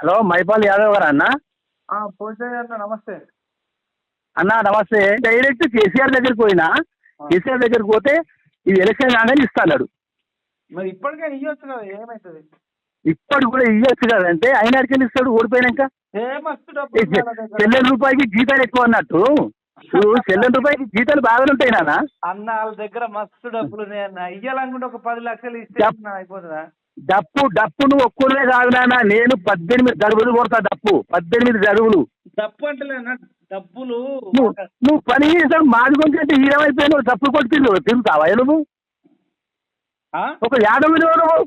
Hello Mypal Yadav గారు అన్న? నమస్తే. అన్న నమస్తే. డైరెక్ట్ కేసీఆర్ దగ్గరికి పోయినా? కేసీఆర్ దగ్గరికి పోతే ఇది ఎలక్షన్ కాగానే ఇస్తాడు మరి ఇప్పటికే ఇయ్యొచ్చు కదా ఏమవుతుంది ఇప్పటి కూడా ఇవ్వచ్చు కదంటే ఆయన అడిగిన ఇస్తాడు ఓడిపోయినాక. చెల్లెల రూపాయికి జీతాలు ఎక్కువ అన్నట్టు. చెల్లెల రూపాయికి జీతాలు బాగానే ఉంటాయి నాన్న. అన్న వాళ్ళ దగ్గర మస్తు డబ్బులు ఉన్నాయన్న. ఇయ్యాలనుకుంటే ఒక పది లక్షలు ఇస్తే అయిపోతుందా? డప్పు డప్పు నువ్వు ఒక్కడే కాదు నాన్న నేను పద్దెనిమిది జరుగులు కొడతా డప్పు పద్దెనిమిది డబ్బు అంటలేనా డబ్బులు నువ్వు పని చేసావు మాది కొంచెం అంటే హీరమైపోయి నువ్వు డప్పు కొట్టి తిరుగు- తిరుగుతావా నువ్వు? ఒక యాదవ్ నువ్వు?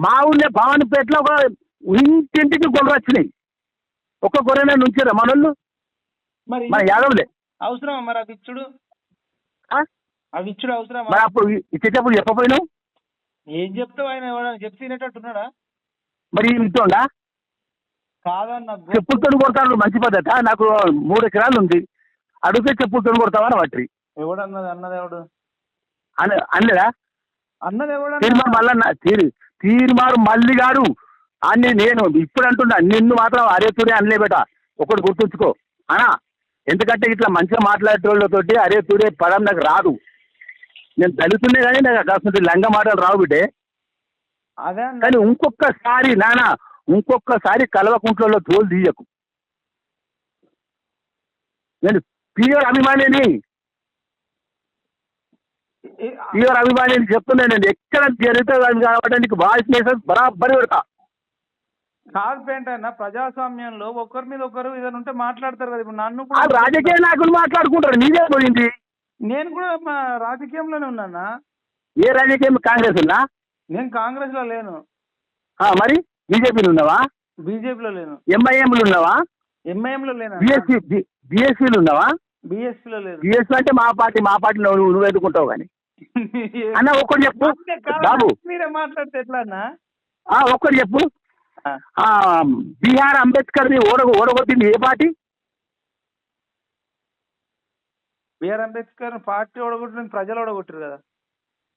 మా ఊళ్ళో భవానిపేటలో ఒక ఇంటింటికి గొర్రెలు వచ్చినాయి. ఒక్క గొర్రెనే నుంచారా మనోళ్ళు? మరి మన యాదవ్లే. అవసరమా మరి అవి ఇచ్చుడు? అవి ఇచ్చుడు అవసరమా? మరి అప్పుడు ఇచ్చేటప్పుడు చెప్పపోయినావు? ఏం చెప్తావు ఆయన? ఎవడన్నా చెప్తే వినేటట్టున్నాడా మరి ఇంటుండా కాదన్న చెప్పులతో కొడతాడు మంచి పద్ధత. నాకు మూడు ఎకరాలు ఉంది. అడిగితే చెప్పులతో కొడతావని వాటి ఎవడన్నది? అన్నది ఎవడు? అని అనలేదా? అన్నది ఎవడన్నా? తీర్మార్ తీరు. తీర్మారు మల్లి గారు అని నేను ఇప్పుడు అంటున్నా నిన్ను మాత్రం అరే తూరే అనలే బేట. ఒకటి గుర్తుంచుకో. అనా ఎందుకంటే ఇట్లా మంచిగా మాట్లాడేటోళ్ళతోటి అరే తూరే పదం నాకు రాదు. నేను దళితున్నే కానీ నాకు కాకుండా లంగ మాటలు రావు బిడ్డే. అదే కానీ ఇంకొకసారి నానా ఇంకొకసారి కలవకుంట్లలో తోలు తీయకు. నేను ప్యూర్ అభిమానిని. ప్యూర్ అభిమానిని చెప్తున్నాను నేను. ఎక్కడ జరిగితే అది కాబట్టి నీకు వాయిస్ మెసేజ్ బరాబరి పెడతా. కాదు ప్రజాస్వామ్యంలో ఒకరి మీద ఒకరు ఏదైనా ఉంటే మాట్లాడతారు కదా. ఇప్పుడు నన్ను రాజకీయ నాయకులు మాట్లాడుకుంటారు. నీదే పోయింది. నేను కూడా మా రాజకీయంలోనే ఉన్నానా? ఏ రాజకీయం? కాంగ్రెస్ ఉన్నా? నేను కాంగ్రెస్లో లేను మరి? బీజేపీలు ఉన్నావా? బీజేపీలో లేను. ఎంఐఎంలు ఉన్నావా? ఎంఐఎం లో లేను. బిఎస్సీ బిఎస్సీలు ఉన్నావా? బిఎస్పీలో లేను. బిఎస్సీ అంటే మా పార్టీ మా పార్టీలో నువ్వు ఎదుర్కొంటావు కానీ. అన్న ఒక్కటి చెప్పు. బాబు. మీరే మాట్లాడితే ఎట్లా అన్న? ఒక్కటి చెప్పు. బీహార్ అంబేద్కర్ని ఓడ ఓడగొట్టింది ఏ party? B R Ambedkar party ఓడగొట్టిన ప్రజలు ఓడగొట్టారు కదా.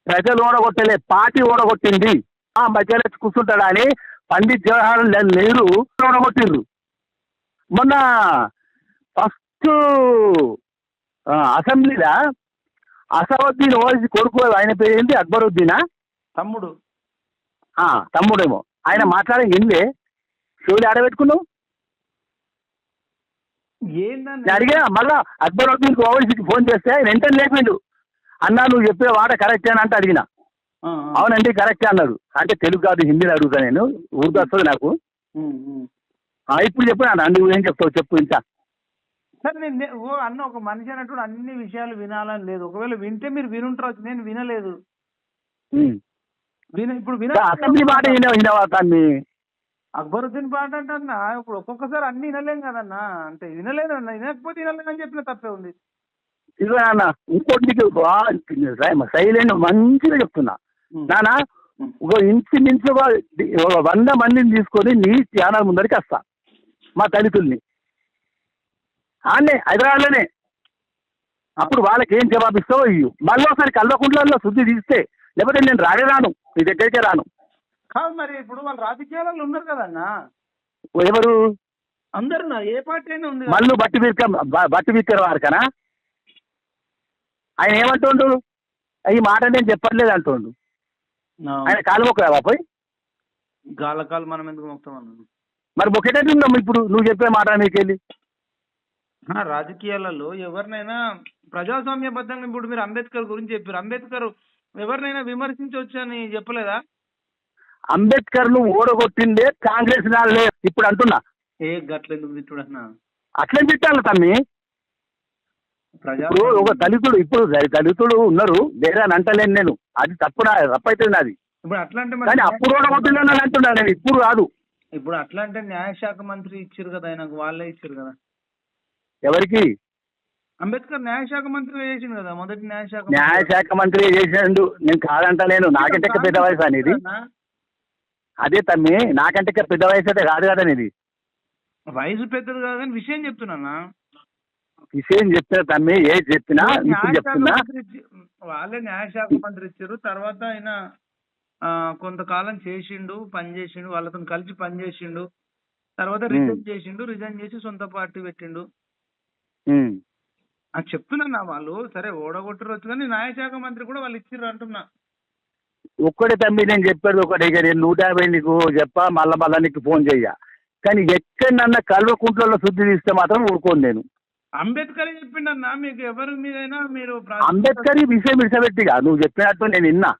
ప్రజలు ఓడగొట్టలే పార్టీ ఓడగొట్టింది. ఆ మధ్యలో కూర్చుంటాడా అని పండిత్ జవహర్ లాల్ నెహ్రూ ఓడగొట్టిండ్రు మొన్న ఫస్ట్ అసెంబ్లీలో అసదుద్దీన్ ఓవైసీ కొడుకు ఆయన పేరు ఏంటి? అక్బరుద్దీనా? తమ్ముడు. తమ్ముడేమో. ఆయన మాట్లాడే ఎన్లే షోలు ఆడబెట్టుకున్నావు? నేను ఏందన్న అడిగా మళ్ళా అక్బరుద్దీన్ ఓవైసీకి ఫోన్ చేస్తే ఆయన వెంటనే లేపిండు. అన్నా నువ్వు చెప్పే వాడ కరెక్టే అని అంటే అడిగిన. అవునండి కరెక్టే అన్నాడు. అంటే తెలుగు కాదు హిందీలో అడుగుతా నేను. ఉర్దూ వస్తుంది నాకు. ఇప్పుడు చెప్పు అన్న నువ్వు ఏం చెప్తావు చెప్పు ఇంకా. సరే నేను ఓ అన్న ఒక మనిషి అన్నట్టు అన్ని విషయాలు వినాలని లేదు. ఒకవేళ వింటే మీరు వినుంటారు నేను వినలేదు. విన ఇప్పుడు విన అసెంబ్లీ మాట విన వినవా దాన్ని అక్బరుద్దీన్ పాట అంటే అన్న ఇప్పుడు ఒక్కొక్కసారి అన్ని వినలేం కదన్నా. అంటే వినలేదు అన్న వినకపోతే వినలేదు అని చెప్పిన తప్పే ఉంది. ఇదిగో నాన్న ఇంకోటి నీకు సైలెంట్ మంచిగా చెప్తున్నా. నానా ఒక ఇంచుమించుగా వంద మందిని తీసుకొని నీ ఛానల్ ముందరికి వస్తా మా దళితుల్ని. ఆనే హైదరాబాద్లోనే. అప్పుడు వాళ్ళకి ఏం జవాబిస్తావో ఇయ్యు. మళ్ళీ ఒకసారి కల్వకుంట్లలో శుద్ధి తీస్తే లేకపోతే నేను రానే రాను నీ దగ్గరికే రాను. కాదు మరి ఇప్పుడు వాళ్ళు రాజకీయాలలో ఉన్నారు కదన్నా? ఎవరు? అందరు ఏ పార్టీ అయినా ఉంది. మల్లు బట్టి వీరిక బట్టి వీరికర్ వారికనా? ఆయన ఏమంటుండు? ఈ మాట నేను చెప్పట్లేదు అంటుండు. ఆయన కాలు మొక్కరా పోయి గాలకాలు మనం ఎందుకు అన్నాను మరి మొక్కేటట్టు ఉందాం ఇప్పుడు? నువ్వు చెప్పే మాట నీకెళ్ళి. రాజకీయాలలో ఎవరినైనా ప్రజాస్వామ్యబద్ధంగా ఇప్పుడు మీరు అంబేద్కర్ గురించి చెప్పారు. అంబేద్కర్ ఎవరినైనా విమర్శించవచ్చు అని చెప్పలేదా? అంబేద్కర్ను ఓడగొట్టిందే కాంగ్రెస్ నాళ్ళే. ఇప్పుడు అంటున్నా. ఏ గట్ల ఎందుకు తిట్టుడు అన్న? అట్లే తిట్టాలి తమ్మి? ఇప్పుడు ఒక దళితుడు ఇప్పుడు దళి- దళితుడు ఉన్నారు. వేరే అని అంటలేను నేను. అది తప్పు నా తప్పైతుంది నాది. ఇప్పుడు అట్లా అంటే కానీ అప్పుడు ఓడగొట్టిందని అంటున్నా నేను. ఇప్పుడు కాదు. ఇప్పుడు అట్లా అంటే న్యాయశాఖ మంత్రి ఇచ్చారు కదా ఆయనకు వాళ్ళే ఇచ్చారు కదా. ఎవరికి? అంబేద్కర్ న్యాయశాఖ మంత్రిగా చేసింది కదా మొదటి న్యాయశాఖ మంత్రి. న్యాయశాఖ మంత్రి చేసిండు. నేను కాదంటలేను. నాకంటే పెద్ద వయసు అనేది. అదే తమ్మి నాకంటే ఇంకా పెద్ద వయసు అయితే కాదు కదా ఇది వయసు పెద్దది కాదు కానీ విషయం చెప్తున్నా విషయం చెప్తున్నా తమ్మి ఏది చెప్పినా ఇప్పుడు చెప్తున్నా. వాళ్ళే న్యాయశాఖ మంత్రి ఇచ్చారు. తర్వాత ఆయన కొంతకాలం చేసిండు పని చేసిండు వాళ్ళతో కలిసి పని చేసిండు. తర్వాత. రిజైన్ చేసిండు రిజైన్ చేసి సొంత పార్టీ పెట్టిండు. చెప్తున్నా వాళ్ళు. సరే ఓడగొట్టరొచ్చు కానీ న్యాయశాఖ మంత్రి కూడా వాళ్ళు ఇచ్చిర్రు అంటున్నా. ఒక్కడే తమ్మి నేను చెప్పేది ఒకటే ఇక నేను నూట యాభై నీకు చెప్పా మళ్ళా మళ్ళా నీకు ఫోన్ చెయ్య. కానీ ఎక్కడన్నా కల్వకుంట్లలో శుద్ధి తీస్తే మాత్రం ఊరుకోను నేను. అంబేద్కర్ చెప్పిండన్నా మీకు ఎవరి మీదైనా మీరు అంబేద్కర్ విషయం విడిచిపెట్టిగా. నువ్వు చెప్పినట్టు నేను విన్నా.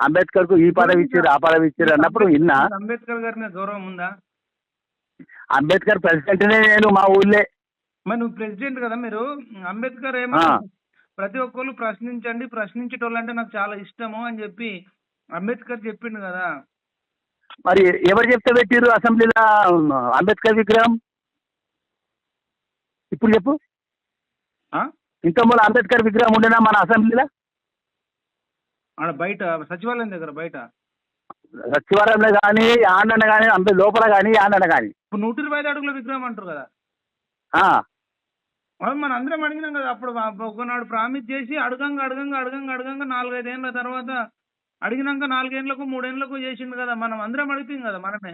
అంబేద్కర్కు ఈ పదవి ఇచ్చారు ఆ పదవి ఇచ్చారు అన్నప్పుడు విన్నా. అంబేద్కర్ గారి గౌరవం ఉందా? అంబేద్కర్ ప్రెసిడెంట్నే నేను మా ఊళ్ళే. మరి నువ్వు ప్రెసిడెంట్ కదా మీరు. అంబేద్కర్ ఏమో. ప్రతి ఒక్కరు ప్రశ్నించండి ప్రశ్నించేటోళ్ళు అంటే నాకు చాలా ఇష్టము అని చెప్పి అంబేద్కర్ చెప్పిండు కదా. మరి ఎవరు చెప్తే పెట్టిర్రు అసెంబ్లీలో అంబేద్కర్ విగ్రహం? ఇప్పుడు చెప్పు. ఆ? ఇంత మూల అంబేద్కర్ విగ్రహం ఉండేనా మన అసెంబ్లీలో? ఆడ బయట సచివాలయం దగ్గర బయట. సచివాలయంలో కానీ ఆండన కానీ అంబే లోపల కానీ ఆండన కానీ. ఇప్పుడు నూట ఇరవై ఐదు అడుగుల విగ్రహం అంటారు కదా. మనం అందరం అడిగినాం కదా అప్పుడు ఒకనాడు ప్రామిస్ చేసి అడగంగా అడగంగా అడగంగా అడగంగా నాలుగైదేళ్ళ తర్వాత అడిగినాక నాలుగేళ్ళకు మూడేళ్ళకు చేసిండు కదా మనం అందరం అడుగుతాం కదా మనమే.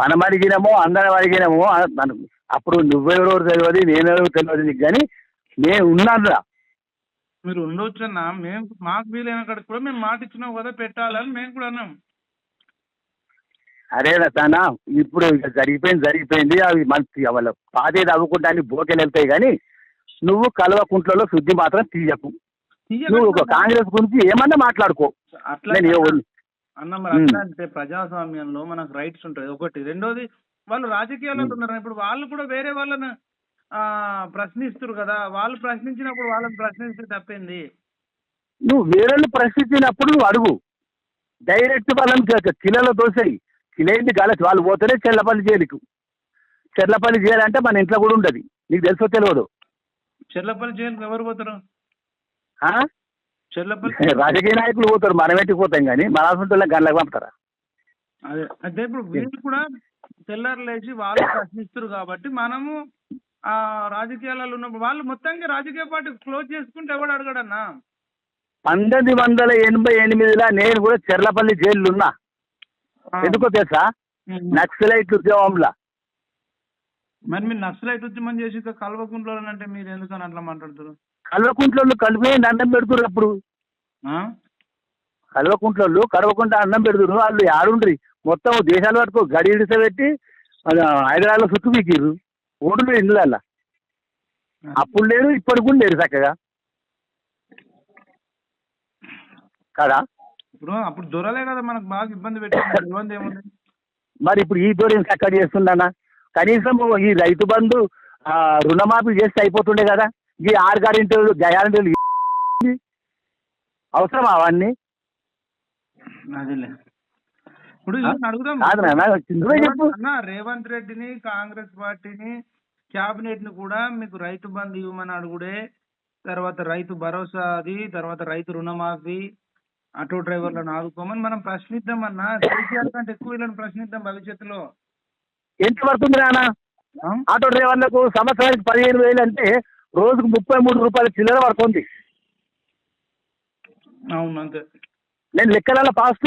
మనం అడిగినామో అందరం అడిగినామో అప్పుడు నువ్వెవరో తెలియదు నేనెవరో తెలియదు నీకు కానీ నేను ఉన్నాను మీరు ఉండొచ్చు అన్న మేము మాకు వీలైన కాడికి కూడా మేము మాట ఇచ్చినాం కదా పెట్టాలని మేము కూడా అన్నాం. అరే తన ఇప్పుడు ఇక జరిగిపోయింది జరిగిపోయింది అవి మంచి వాళ్ళ పాతేది అవ్వకుంటానికి బోకెలు వెళ్తాయి కానీ నువ్వు కల్వకుంట్లలో శుద్ధి మాత్రం తీయకు. నువ్వు కాంగ్రెస్ గురించి ఏమన్నా మాట్లాడుకో. అన్న మరి. అట్లా అంటే ప్రజాస్వామ్యంలో మనకు రైట్స్ ఉంటాయి. ఒకటి. రెండోది వాళ్ళు రాజకీయాల్లో. ఉన్నారు ఇప్పుడు వాళ్ళు కూడా వేరే వాళ్ళని ఆ ప్రశ్నిస్తారు కదా. వాళ్ళు ప్రశ్నించినప్పుడు వాళ్ళని ప్రశ్నిస్తే తప్పింది? నువ్వు వేరే ప్రశ్నించినప్పుడు నువ్వు అడుగు. డైరెక్ట్ వాళ్ళని కిలలో దోసేయి కిలేంది గలచి వాళ్ళు పోతేనే చెల్లపల్లి జైలుకు. చెర్లపల్లి జైలు అంటే మన ఇంట్లో కూడా ఉండదు. నీకు తెలుసో తెలియదు? చెర్లపల్లి జైలుకి ఎవరు పోతారు? చెర్లపల్లి రాజకీయ నాయకులు పోతారు మనం ఎట్టుకు పోతాం కానీ మన హాస్పిటల్లో గంటలకు పంపుతారా? అదే అంటే ఇప్పుడు వీళ్ళు కూడా తెల్లారు లేచి వాళ్ళు ప్రశ్నిస్తారు కాబట్టి మనము ఆ రాజకీయాలలో ఉన్నప్పుడు వాళ్ళు మొత్తంగా రాజకీయ పార్టీ క్లోజ్ చేసుకుంటే ఎవడు అడగడన్నా? పంతొమ్మిది వందల ఎనభై ఎనిమిదిలో నేను కూడా చెర్లపల్లి జైలు ఉన్నా. ఎందుకో తెలుసా. నక్సలైట్ ఉద్యమంలో. మరి మీరు నక్సలైట్ ఉద్యమం చేసి ఇక కల్వకుంట్లో అంటే మీరు ఎందుకని అట్లా మాట్లాడుతారు కల్వకుంట్లలో కలిపి అన్నం పెడుతురు అప్పుడు ఆ? కల్వకుంట్లలో కడవకుంట అన్నం పెడుతురు వాళ్ళు ఆడుండ్రి మొత్తం దేశాల వరకు గడి ఇడిసబెట్టి హైదరాబాద్లో చుట్టూ పీకిర్రు. ఓడులు ఇండ్లల్లా. అప్పుడు లేరు ఇప్పటికి కూడా లేరు చక్కగా. కదా? ఇప్పుడు అప్పుడు దొరలే కదా మనకు బాగా ఇబ్బంది పెట్టింది. మరి ఇప్పుడు ఈ దూరం చక్కగా చేస్తుండనా కనీసం ఈ రైతు బంధు రుణమాఫీ చేస్తే అయిపోతుండే కదా. ఈ ఆరు గ్యారెంటీలు గ్యారెంటీలు ఏంది? అవసరమా అవన్నీ? ఇప్పుడు చెప్పు. రేవంత్ రెడ్డిని కాంగ్రెస్ పార్టీని క్యాబినెట్ని కూడా మీకు రైతు బంధు ఇవ్వమని అడుగుడే తర్వాత రైతు భరోసా అది తర్వాత రైతు రుణమాఫీ ఆటో డ్రైవర్లను ఆదుకోమని మనం ప్రశ్నిద్దామన్నా కేసీఆర్ కంటే ఎక్కువ వీళ్ళని ప్రశ్నిద్దాం భవిష్యత్తులో. ఎంత పడుతుంది ఆ? ఆటో డ్రైవర్లకు సంవత్సరానికి పదిహేను వేలు అంటే రోజుకు ముప్పై మూడు రూపాయల చిల్లర పడుతుంది. నేను లెక్కలలో పాస్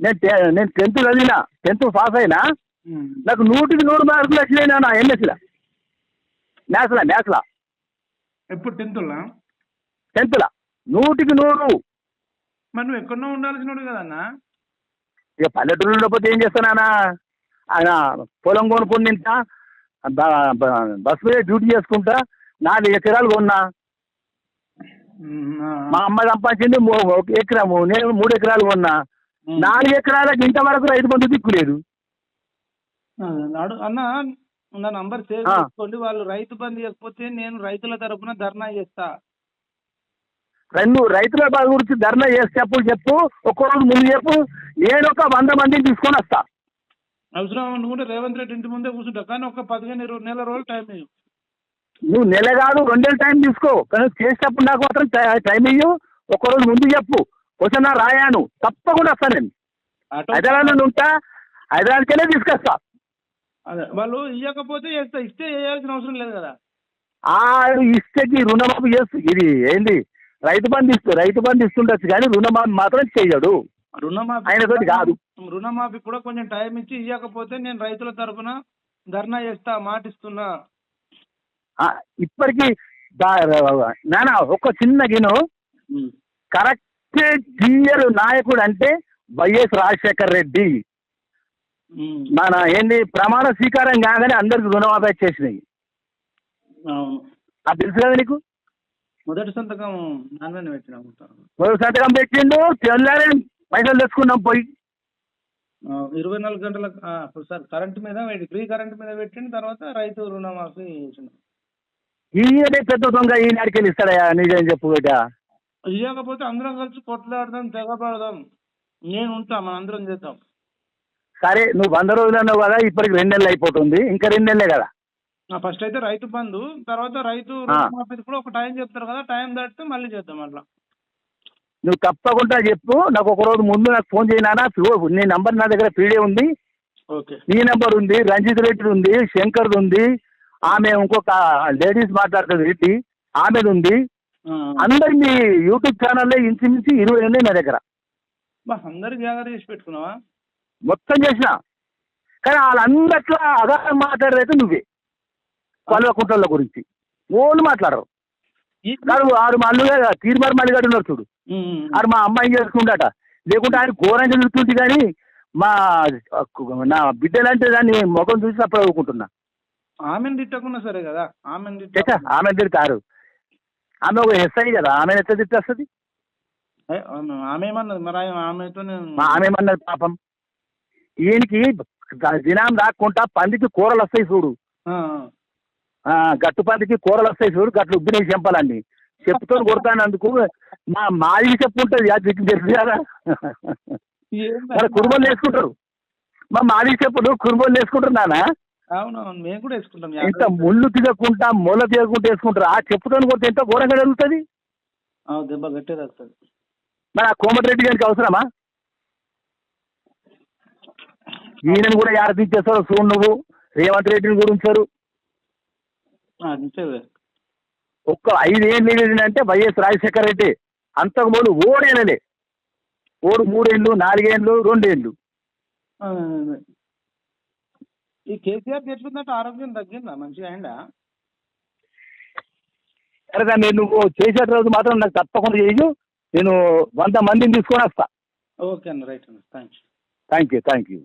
నేను నేను టెన్త్ చదివినా టెన్త్ పాస్ అయినా. నాకు నూటికి నూరు మార్కులు వచ్చినాయి నాన్న ఎంఎస్సీలో మ్యాథ్స్లా మ్యాథ్స్లా ఎప్పుడు టెన్త్లా టెన్త్లా నూటికి నూరు. మరి నువ్వు ఎక్కడో ఉండాల్సిన కదన్నా ఇక పల్లెటూరు ఉండకపోతే ఏం చేస్తానా ఆయన పొలం కొనుక్కొని తింటా బస్ మీద డ్యూటీ చేసుకుంటా నాలుగు ఎకరాలు కొన్నా. మా అమ్మ సంపాదించింది ఎకరము నేను మూడు ఎకరాలు కొన్నా. నాలుగు ఎకరాలకు ఇంతవరకు రైతు బంధు దిక్కులేదు అన్న నా నంబర్ సేవ్. చేసుకోండి వాళ్ళు రైతు బంధు ఇవ్వకపోతే నేను రైతుల తరపున ధర్నా చేస్తా రెండు రైతుల బాధ గురించి ధర్నా చేసేటప్పుడు చెప్పు ఒక్క రోజు ముందు చెప్పు నేను ఒక వంద మందిని తీసుకొని వస్తా అవసరం అనుకుంటే రేవంత్ రెడ్డి ఇంటి ముందే కూర్చుంటా. కానీ ఒక పదిహేను ఇరవై నెల రోజులు టైం ఇవ్వు నువ్వు నెల కాదు రెండేళ్ళు టైం తీసుకో. కానీ చేసేటప్పుడు నాకు మాత్రం టై- ఒక్క రోజు ముందు చెప్పు. వచ్చిన రాయాను. తప్పకుండా వస్తా నేను. హైదరాబాద్ నుండి ఉంటా. హైదరాబాద్కెళ్ళే తీసుకొస్తా. అదే వాళ్ళు ఇవ్వకపోతే చేస్తా. ఇస్తే చేయాల్సిన అవసరం లేదు కదా. ఆ ఇస్తేకి రుణమాఫీ చేస్తూ. ఇది ఏంది? రైతు బంధు ఇస్తూ రైతు బంధు ఇస్తుండొచ్చు కానీ రుణమాఫీ మాత్రం చెయ్యడు రుణమాఫీ ఆయనతోటి కాదు. రుణమాఫీ కూడా కొంచెం టైం ఇచ్చి ఇవ్వకపోతే నేను రైతుల తరపున ధర్నా చేస్తా మాటిస్తున్నా. ఇప్పటికీ నానా ఒక చిన్న గిను కరెక్ట్ క్లియర్ నాయకుడు అంటే వైఎస్ రాజశేఖర్ రెడ్డి. మన ఏంది ప్రమాణ స్వీకారం కాగానే అందరికి రుణమాఫీ చేసినాయి అవును. అది తెలుసు కదా నీకు? మొదటి సంతకం. ఒక సంతకం పెట్టిండు తెల్లారే పైసలు తెచ్చుకున్నాం పోయి. ఇరవై నాలుగు గంటల సార్ కరెంట్ మీద ఫ్రీ కరెంట్ మీద పెట్టిన తర్వాత రైతు రుణమాఫీ చేసిన ఈయనే పెద్ద దొంగ ఈనాడికి వెళ్ళి ఇస్తాడయా నిజం చెప్పు బిడ్డ. ఇవ్వకపోతే అందరం కలిసి కొట్లాడదాం తెగపడదాం నేను ఉంటా మన అందరం చేద్దాం. సరే నువ్వు వంద రోజులు అన్నావు కదా ఇప్పటికి రెండు నెలలు అయిపోతుంది ఇంకా రెండు నెలలే కదా. ఫస్ట్ అయితే రైతు బంధు తర్వాత రైతు. రుణమాఫీ కూడా ఒక టైం చెప్తారు కదా టైం దాటితే మళ్ళీ చేద్దాం అట్లా. నువ్వు తప్పకుండా చెప్పు. నాకు ఒక రోజు ముందు నాకు ఫోన్ చేయనా నీ నంబర్ నా దగ్గర పీడే ఉంది. ఓకే. నీ నెంబర్ ఉంది. రంజిత్ రెడ్డి ఉంది. శంకర్ది ఉంది. ఆమె ఇంకొక లేడీస్ మాట్లాడుతుంది రెడ్డి. ఆమెది ఉంది. అందరి మీ యూట్యూబ్ ఛానల్లో ఇంచుమించు ఇరవై ఉన్నాయి నా దగ్గర. అందరు గ్యాదర్ చేసి పెట్టుకున్నావా? మొత్తం చేసిన. కానీ వాళ్ళందట్లో అగాధం మాట్లాడేది నువ్వే. కొలవకుంటల గురించి. ఓళ్ళు మాట్లాడరు. కాదు ఆరు మళ్ళీ తీర్మార్ మల్లిగాడు ఉన్నారు చూడు. ఆడు మా అమ్మాయి చేసుకుంటాట? లేకుంటే ఆయన ఘోరంగా తిరుగుతుంది కానీ మా నా బిడ్డలంటే దాన్ని ముఖం చూసి అప్పుడు చదువుకుంటున్నా ఆమెను తిట్టకున్నా సరే కదా ఆమెను తిట్ట ఆమె తిడతారు. ఆమె ఒక ఎస్ఐ కదా ఆమె ఎట్లా తిట్టేస్తుంది ఆమె ఏమన్నది? మరి ఆమె- ఆమెతో మా ఆమె ఏమన్నది పాపం? ఈయనకి దినాం రాకుండా పందికి కూరలు వస్తాయి చూడు. ఆ, గట్టు పందికి కూరలు వస్తాయి చూడు గట్లు ఉబ్బినవి చెంపాలండి చెప్పుతో కొడతానందుకు మా మాది చెప్పు ఉంటుంది అది తెలుసు కదా. మరి కురుమలు వేసుకుంటారు. మా మాది చెప్పులు కురుమలు వేసుకుంటారు నాన్న. అవునవును మేము కూడా వేసుకుంటాం. ఇంత ముళ్ళు తిగకుండా మూల తిగకుండా వేసుకుంటారు. ఆ చెప్పుతో కొడితే ఎంత ఘోరంగా జరుగుతుంది? దెబ్బ గట్టే తగ్గుతుంది మరి ఆ కోమటిరెడ్డి గారికి అవసరమా? ఈయనను కూడా యారదించేస్తారు చూడు నువ్వు. రేవంత్ రెడ్డిని కూడా ఉంచారు. అంతేలే ఒక్క ఐదేళ్ళు అంటే వైఎస్ రాజశేఖర రెడ్డి అంతకు ముందు ఓడేనలే ఓడు మూడేళ్ళు నాలుగేళ్ళు రెండేళ్ళు. ఈ కేసీఆర్ ఎట్లుందంటే ఆరోగ్యం తగ్గిందా? మంచిగా అయిందా? సరే దాన్ని నువ్వు చేసే రోజు మాత్రం నాకు తప్పకుండా చేయు నేను వంద మందిని తీసుకొని వస్తా. ఓకే అన్న రైట్ అన్న. Thanks thank you thank you